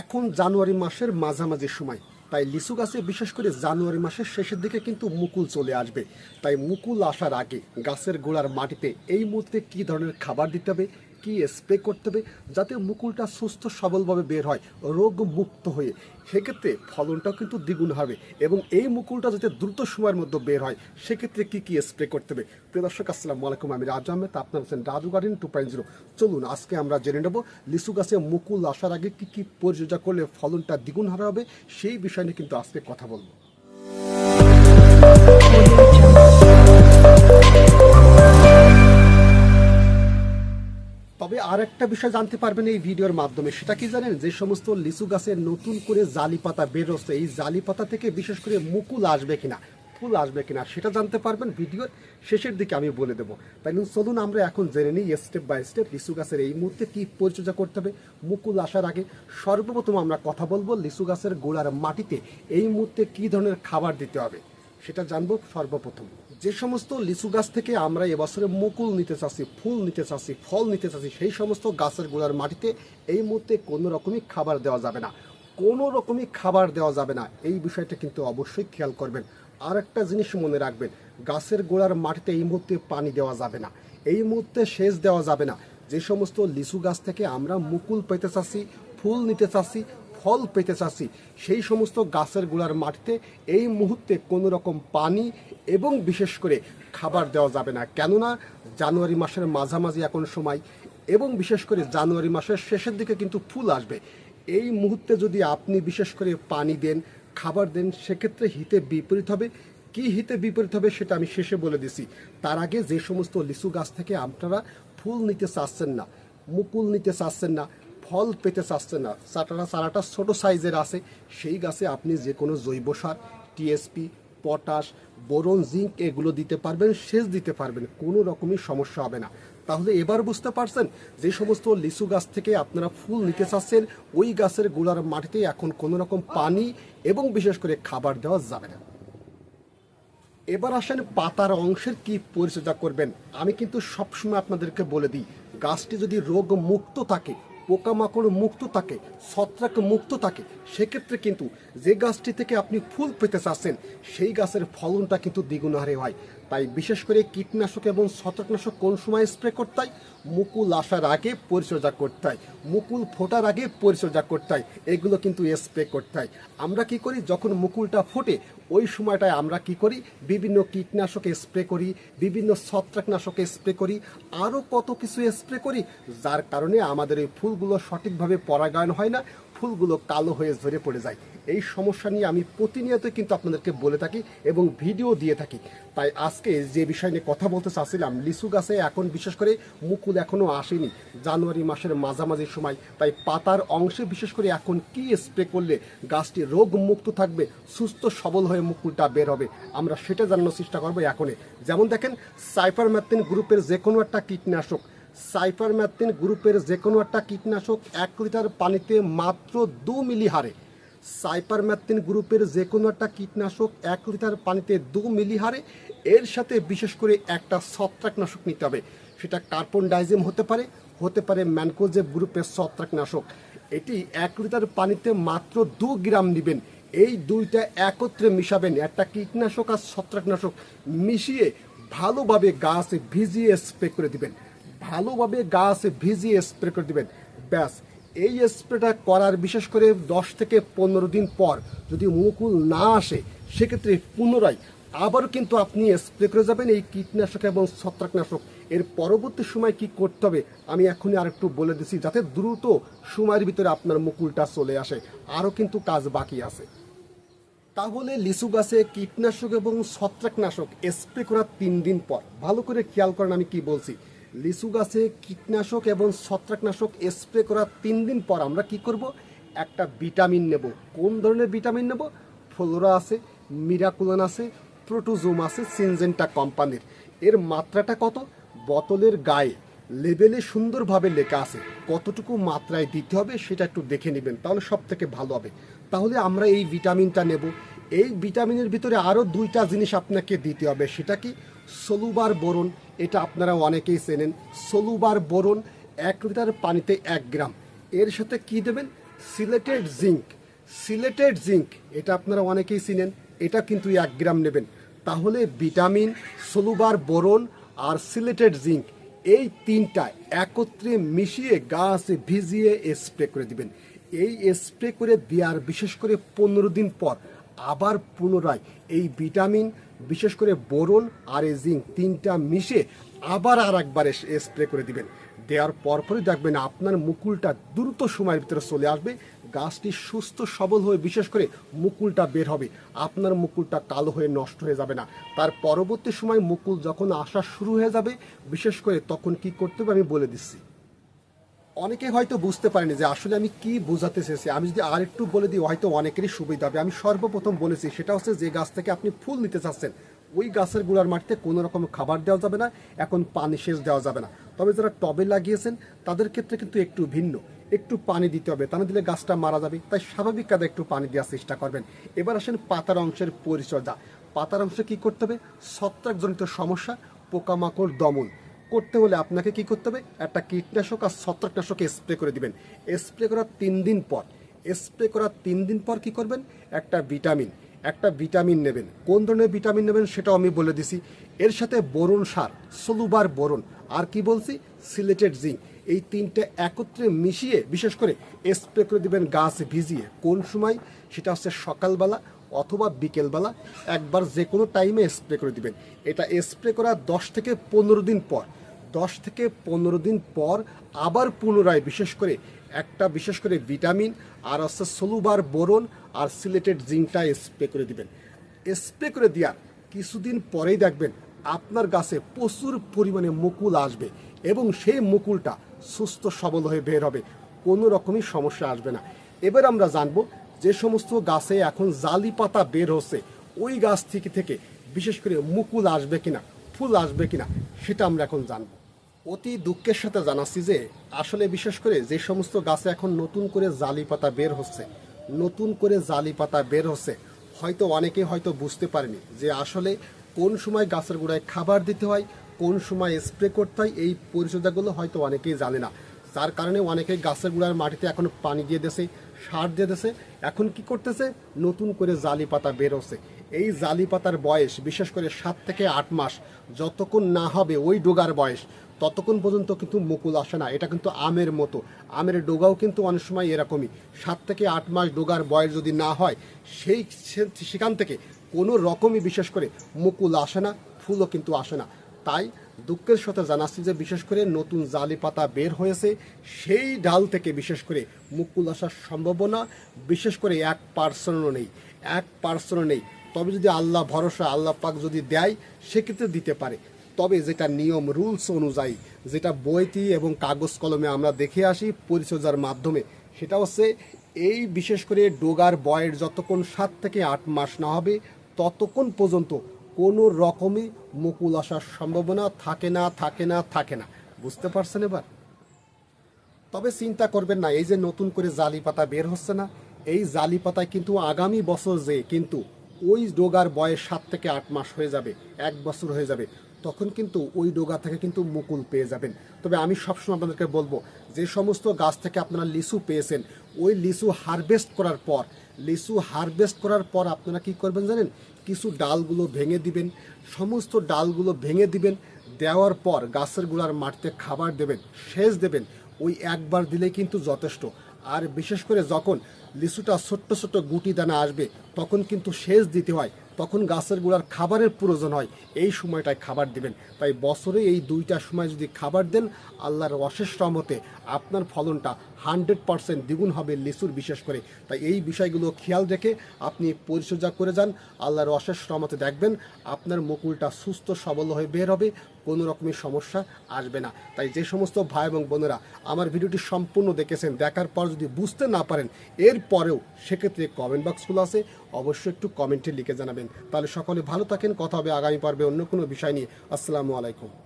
এখন জানুয়ারি মাসের মাঝামাঝি সময়। তাই লিচু গাছে বিশেষ করে জানুয়ারি মাসের শেষের দিকে কিন্তু মুকুল চলে আসবে। তাই মুকুল আসার আগে গাছের গোড়ার মাটিতে এই মুহূর্তে কী ধরনের খাবার দিতে হবে কি স্প্রে করতে হবে যাতে মুকুলটা সুস্থ সবলভাবে বের হয়, রোগ মুক্ত হয়ে। সেক্ষেত্রে ফলনটাও কিন্তু দ্বিগুণ হবে এবং এই মুকুলটা যাতে দ্রুত সময়ের মধ্যে বের হয়, সেক্ষেত্রে কি কি স্প্রে করতে হবে? প্রিয় দর্শক, আসসালামু আলাইকুম, আমি রাজু আহমেদ, আপনার হচ্ছেন Raju garden two point zero. চলুন, আজকে আমরা জেনে নেব লিচু গাছে মুকুল আসার আগে কি কি পরিচর্যা করলে ফলনটা দ্বিগুণ হারা হবে, সেই বিষয় নিয়ে কিন্তু আজকে কথা বলব। তবে আর একটা বিষয় জানতে পারবেন এই ভিডিওর মাধ্যমে। সেটা কি জানেন? যে সমস্ত লিচু গাছের নতুন করে জালি পাতা বেরোচ্ছে এই জালি পাতা থেকে বিশেষ করে মুকুল আসবে কিনা, ফুল আসবে কিনা, সেটা জানতে পারবেন ভিডিওর শেষের দিকে আমি বলে দেবো। তাই চলুন আমরা এখন জেনে নিই স্টেপ বাই স্টেপ লিচু গাছের এই মুহূর্তে কি পরিচর্যা করতে হবে, মুকুল আসার আগে সর্বপ্রথম আমরা কথা বলব লিচু গাছের গোড়ার মাটিতে এই মুহূর্তে কি ধরনের খাবার দিতে হবে, সেটা জানব সর্বপ্রথম। যে সমস্ত লিচু গাছ থেকে আমরা এবছরে মুকুল নিতে চাচ্ছি, ফুল নিতে চাচ্ছি, ফল নিতে চাচ্ছি, সেই সমস্ত গাছের গোড়ার মাটিতে এই মুহূর্তে কোনো রকমই খাবার দেওয়া যাবে না। কোনো রকমই খাবার দেওয়া যাবে না। এই বিষয়টা কিন্তু অবশ্যই খেয়াল করবেন। আর একটা জিনিস মনে রাখবেন, গাছের গোড়ার মাটিতে এই মুহূর্তে পানি দেওয়া যাবে না। এই মুহূর্তে সেচ দেওয়া যাবে না। যে সমস্ত লিচু গাছ থেকে আমরা মুকুল পেতে চাচ্ছি, ফুল নিতে চাচ্ছি ফল পেতে চাচ্ছি। সেই সমস্ত গাছের গোড়ার মাটিতে এই মুহূর্তে কোনো রকম পানি এবং বিশেষ করে খাবার দেওয়া যাবে না। কেননা জানুয়ারি মাসের মাঝামাঝি এখন সময় এবং বিশেষ করে জানুয়ারি মাসের শেষের দিকে কিন্তু ফুল আসবে। এই মুহূর্তে যদি আপনি বিশেষ করে পানি দেন, খাবার দেন, সেক্ষেত্রে হিতে বিপরীত হবে। কি হিতে বিপরীত হবে সেটা আমি শেষে বলে দিছি। তার আগে যে সমস্ত লিচু গাছ থেকে আপনারা ফুল নিতে চাচ্ছেন না, মুকুল নিতে চাচ্ছেন না ফল পেতে চাচ্ছে না। চাটাটা চারাটা ছোট সাইজের আছে। সেই গাছে আপনি যে কোনো জৈব সার টিএসপি পটাশ, বোরন, জিঙ্ক এগুলো দিতে পারবেন, সেচ দিতে পারবেন, কোনো রকমই সমস্যা হবে না। তাহলে এবার বুঝতে পারছেন যে সমস্ত লিচু গাছ থেকে আপনারা ফুল নিতে চাচ্ছেন, ওই গাছের গোড়ার মাটিতে এখন কোনো রকম পানি এবং বিশেষ করে খাবার দেওয়া যাবে না। এবার আসেন পাতার অংশের কি পরিচর্যা করবেন। আমি কিন্তু সবসময় আপনাদেরকে বলে দিই, গাছটি যদি রোগ মুক্ত থাকে পোকামাকড় মুক্ত থাকে, ছত্রাক মুক্ত থাকে। সেক্ষেত্রে কিন্তু যে গাছটি থেকে আপনি ফুল পেতে চাচ্ছেন, সেই গাছের ফলনটা কিন্তু দ্বিগুণ হারে হয়। তাই বিশেষ করে কীটনাশক এবং ছত্রাকনাশক কোন সময় স্প্রে করতে হয়? মুকুল আসার আগে পরিচর্যা করতে হয়। মুকুল ফোটার আগে পরিচর্যা করতে হয়। এগুলো কিন্তু স্প্রে করতে হয়। আমরা কি করি? যখন মুকুলটা ফোটে, ওই সময়টায় আমরা কি করি? বিভিন্ন কীটনাশকে স্প্রে করি, বিভিন্ন ছত্রাকনাশকে স্প্রে করি, আরও কত কিছু স্প্রে করি, যার কারণে আমাদের এই ফুলগুলো সঠিকভাবে পরাগায়ন হয় না। ফুলগুলো কালো হয়ে ঝরে পড়ে যায়। এই সমস্যা নিয়ে আমি প্রতিনিয়ত কিন্তু আপনাদেরকে বলে থাকি এবং ভিডিও দিয়ে থাকি। তাই আজকে যে বিষয় নিয়ে কথা বলতে চাচ্ছিলাম, লিচু গাছে এখন বিশেষ করে মুকুল এখনও আসেনি। জানুয়ারি মাসের মাঝামাঝি সময়, তাই পাতার অংশে বিশেষ করে এখন কি স্প্রে করলে গাছটি রোগ মুক্ত থাকবে, সুস্থ সবল হয়ে মুকুলটা বের হবে, আমরা সেটা জানানোর চেষ্টা করব এখনই। যেমন দেখেন সাইফারম্যাথিন গ্রুপের যে কোনো একটা কীটনাশক সাইফারম্যাথিন গ্রুপের যে কোনো একটা কীটনাশক এক লিটার পানিতে মাত্র দু মিলি হারে। সাইপারম্যাথিন গ্রুপের যে কোনো একটা কীটনাশক এক লিটার পানিতে দু মিলি হারে। এর সাথে বিশেষ করে একটা ছত্রাকনাশক নিতে হবে। সেটা কার্বন ডাইজেম হতে পারে হতে পারে ম্যানকোজেব গ্রুপের ছত্রাকনাশক। এটি এক লিটার পানিতে মাত্র দু গ্রাম নেবেন। এই দুইটা একত্রে মিশাবেন। একটা কীটনাশক আর ছত্রাকনাশক মিশিয়ে ভালোভাবে গাছ ভিজিয়ে স্প্রে করে দিবেন। ভালোভাবে গাছ ভিজিয়ে স্প্রে করে দিবেন। ব্যাস, এই স্প্রেটা করার বিশেষ করে দশ থেকে পনেরো দিন পর যদি মুকুল না আসে, সেক্ষেত্রে পুনরায় আবারও কিন্তু আপনি স্প্রে করে যাবেন এই কীটনাশক এবং ছত্রাকনাশক। এর পরবর্তী সময় কি করতে হবে, আমি এখনই আর একটু বলে দিচ্ছি, যাতে দ্রুত সময়ের ভিতরে আপনার মুকুলটা চলে আসে। আরও কিন্তু কাজ বাকি আছে। তাহলে লিচু গাছে কীটনাশক এবং ছত্রাকনাশক স্প্রে করার তিন দিন পর। ভালো করে খেয়াল করেন আমি কি বলছি। লিচু গাছে কীটনাশক এবং ছত্রাকনাশক স্প্রে করার তিন দিন পর আমরা কি করব? একটা ভিটামিন নেব। কোন ধরনের ভিটামিন নেব? ফ্লোরা আছে, মিরাকুলান আছে, প্রোটোজোম আছে, সিনজেন্টা কোম্পানির। এর মাত্রাটা কত? বোতলের গায়ে। লেবেলে সুন্দরভাবে লেখা আছে। কতটুকু মাত্রায় দিতে হবে সেটা একটু দেখে নেবেন, তাহলে সব থেকে ভালো হবে। তাহলে আমরা এই ভিটামিনটা নেব। এই ভিটামিনের ভিতরে আরও দুইটা জিনিস আপনাকে দিতে হবে। সেটা কি? সলুবার বোরন, এটা আপনারা অনেকেই চেনেন। সলুবার বোরন এক লিটার পানিতে এক গ্রাম। এর সাথে কি দেবেন? সিলেটেড জিঙ্ক। সিলেটেড জিঙ্ক, এটা আপনারা অনেকেই চিনেন, এটা কিন্তু এক গ্রাম নেবেন। তাহলে ভিটামিন, সলুবার বোরন আর সিলেটেড জিঙ্ক, এই তিনটা একত্রে মিশিয়ে গাছ ভিজিয়ে স্প্রে করে দিবেন। এই স্প্রে করে দেওয়ার বিশেষ করে পনেরো দিন পর আবার পুনরায় এই ভিটামিন বিশেষ করে বোরন আর জিঙ্ক তিনটা মিশে আবার আর একবার স্প্রে করে দিবেন। দেওয়ার পরপরই দেখবেন আপনার মুকুলটা দ্রুত সময়ের ভিতরে চলে আসবে, গাছটি সুস্থ সবল হয়ে বিশেষ করে মুকুলটা বের হবে। আপনার মুকুলটা কালো হয়ে নষ্ট হয়ে যাবে না। তার পরবর্তী সময় মুকুল যখন আসা শুরু হয়ে যাবে, বিশেষ করে তখন কি করতে হবে আমি বলে দিচ্ছি। অনেকে হয়তো বুঝতে পারেনি যে আসলে আমি কি বোঝাতে চেয়েছি। আমি যদি আর একটু বলে দিই, হয়তো অনেকেরই সুবিধা হবে। আমি সর্বপ্রথম বলেছি, সেটা হচ্ছে যে গাছ থেকে আপনি ফুল নিতে চাচ্ছেন, ওই গাছের গোড়ার মাটিতে কোনো রকম খাবার দেওয়া যাবে না, এখন পানি সেচ দেওয়া যাবে না। তবে যারা টবে লাগিয়েছেন, তাদের ক্ষেত্রে কিন্তু একটু ভিন্ন। একটু পানি দিতে হবে, তা না দিলে গাছটা মারা যাবে। তাই স্বাভাবিক কাজে একটু পানি দেওয়ার চেষ্টা করবেন। এবার আসেন পাতার অংশের পরিচর্যা। পাতার অংশে কী করতে হবে? ছত্রাকজনিত সমস্যা, পোকামাকড় দমন। করতে হলে আপনাকে কি করতে হবে? একটা কীটনাশক আর ছত্রাকনাশক স্প্রে করে দিবেন। স্প্রে করার তিন দিন পর। স্প্রে করার তিন দিন পর কি করবেন? একটা ভিটামিন একটা ভিটামিন নেবেন। কোন ধরনের ভিটামিন নেবেন সেটাও আমি বলে দিছি। এর সাথে বোরন সার, সলুবার বোরন আর কি বলছি? Chelated zinc. এই তিনটে একত্রে মিশিয়ে বিশেষ করে স্প্রে করে দিবেন গাছ ভিজিয়ে। কোন সময়? সেটা হচ্ছে সকালবেলা অথবা বিকেলবেলা। একবার যে কোনো টাইমে স্প্রে করে দিবেন। এটা স্প্রে করার দশ থেকে পনেরো দিন পর। দশ থেকে পনেরো দিন পর আবার পুনরায় বিশেষ করে একটা বিশেষ করে ভিটামিন আর হচ্ছে সলুবার বোরন আর সিলেটেড জিঙ্কটা স্প্রে করে দিবেন। স্প্রে করে দেওয়ার কিছুদিন পরেই দেখবেন আপনার গাছে প্রচুর পরিমাণে মুকুল আসবে এবং সেই মুকুলটা সুস্থ সবল হয়ে বের হবে, কোনো রকমই সমস্যা আসবে না। এবার আমরা জানব যে সমস্ত গাছে এখন জালি পাতা বের হচ্ছে, ওই গাছ থেকে থেকে বিশেষ করে মুকুল আসবে কিনা, ফুল আসবে কিনা, সেটা আমরা এখন জানব। অতি দুঃখের সাথে জানাচ্ছি যে আসলে বিশেষ করে যে সমস্ত গাছে এখন নতুন করে জালি পাতা বের হচ্ছে, নতুন করে জালি পাতা বের হচ্ছে, হয়তো অনেকে হয়তো বুঝতে পারেনি যে আসলে কোন সময় গাছের গোড়ায় খাবার দিতে হয়, কোন সময় স্প্রে করতে হয়, এই পরিচর্যাগুলো হয়তো অনেকেই জানে না। যার কারণে অনেকে গাছের গোড়ার মাটিতে এখন পানি দিয়ে দেছে সার দিয়ে দেছে। এখন কি করতেছে? নতুন করে জালি পাতা বেরোচ্ছে এই জালি পাতার বয়স বিশেষ করে সাত থেকে আট মাস, যতক্ষণ না হবে ওই ডোগার বয়স, ততক্ষণ পর্যন্ত কিন্তু মুকুল আসে না। এটা কিন্তু আমের মতো। আমের ডোগাও কিন্তু অনেক সময় এরকমই। সাত থেকে আট মাস ডোগার বয়স যদি না হয়, সেই সেখান থেকে কোনো রকমই বিশেষ করে মুকুল আসে না, ফুলও কিন্তু আসে না। তাই দুঃখের সাথে জানাচ্ছি যে বিশেষ করে নতুন জালি পাতা বের হয়েছে, সেই ডাল থেকে বিশেষ করে মুকুল আসার সম্ভাবনা বিশেষ করে এক পার্সনও নেই, এক পার্সনও নেই। তবে যদি আল্লাহ ভরসা, আল্লাহ পাক যদি দেয়, সেক্ষেত্রে দিতে পারে। তবে যেটা নিয়ম, রুলস অনুযায়ী, যেটা বইটি এবং কাগজ কলমে আমরা দেখে আসি পরিচর্যার মাধ্যমে, সেটা হচ্ছে এই বিশেষ করে ডোগার বয়ের যতক্ষণ সাত থেকে আট মাস না হবে, ততক্ষণ পর্যন্ত কোনো রকমই মুকুল আসার সম্ভাবনা থাকে না থাকে না থাকে না। বুঝতে পারছেন এবার? তবে চিন্তা করবেন না, এই যে নতুন করে জালি পাতা বের হচ্ছে না, এই জালি পাতায় কিন্তু আগামী বছর যে কিন্তু ওই ডোগার বয়স সাত থেকে আট মাস হয়ে যাবে, এক বছর হয়ে যাবে, তখন কিন্তু ওই ডোগা থেকে কিন্তু মুকুল পেয়ে যাবেন। তবে আমি সবসময় আপনাদেরকে বলব, যে সমস্ত গাছ থেকে আপনারা লিচু পেয়েছেন ওই লিচু হারভেস্ট করার পর, লিচু হারভেস্ট করার পর আপনারা কি করবেন জানেন? কিছু ডালগুলো ভেঙে দিবেন, সমস্ত ডালগুলো ভেঙে দিবেন, দেওয়ার পর গাছের গোড়ার মাটিতে খাবার দেবেন, সেচ দেবেন, ওই একবার দিলে কিন্তু যথেষ্ট। আর বিশেষ করে যখন লিচুটা ছোট্ট ছোট্ট গুটি দানা আসবে, তখন কিন্তু সেচ দিতে হয়। তখন গাছের গোড়ার খাবারের প্রয়োজন হয়। এই সময়টায় খাবার দিবেন। তাই বছরে এই দুইটা সময় যদি খাবার দেন, আল্লাহর অশেষ রহমতে আপনার ফলনটা হান্ড্রেড পারসেন্ট দ্বিগুণ হবে লিচুর বিশেষ করে। তাই এই বিষয়গুলো খেয়াল রেখে আপনি পরিচর্যা করে যান। আল্লাহর অশেষ রহমতে দেখবেন আপনার মুকুলটা সুস্থ, সবল হয়ে বের হবে। কোনো রকমের সমস্যা আসবে না। তাই যে সমস্ত ভাই এবং বোনেরা আমার ভিডিওটি সম্পূর্ণ দেখেছেন, দেখার পর যদি বুঝতে না পারেন এর পরেও সেক্ষেত্রে কমেন্ট বক্সগুলো আছে। অবশ্যই একটু কমেন্টে লিখে জানাবেন। তাহলে সকলে ভালো থাকেন কথা হবে আগামী পর্বে অন্য কোনো বিষয় নিয়ে। আসসালামু আলাইকুম।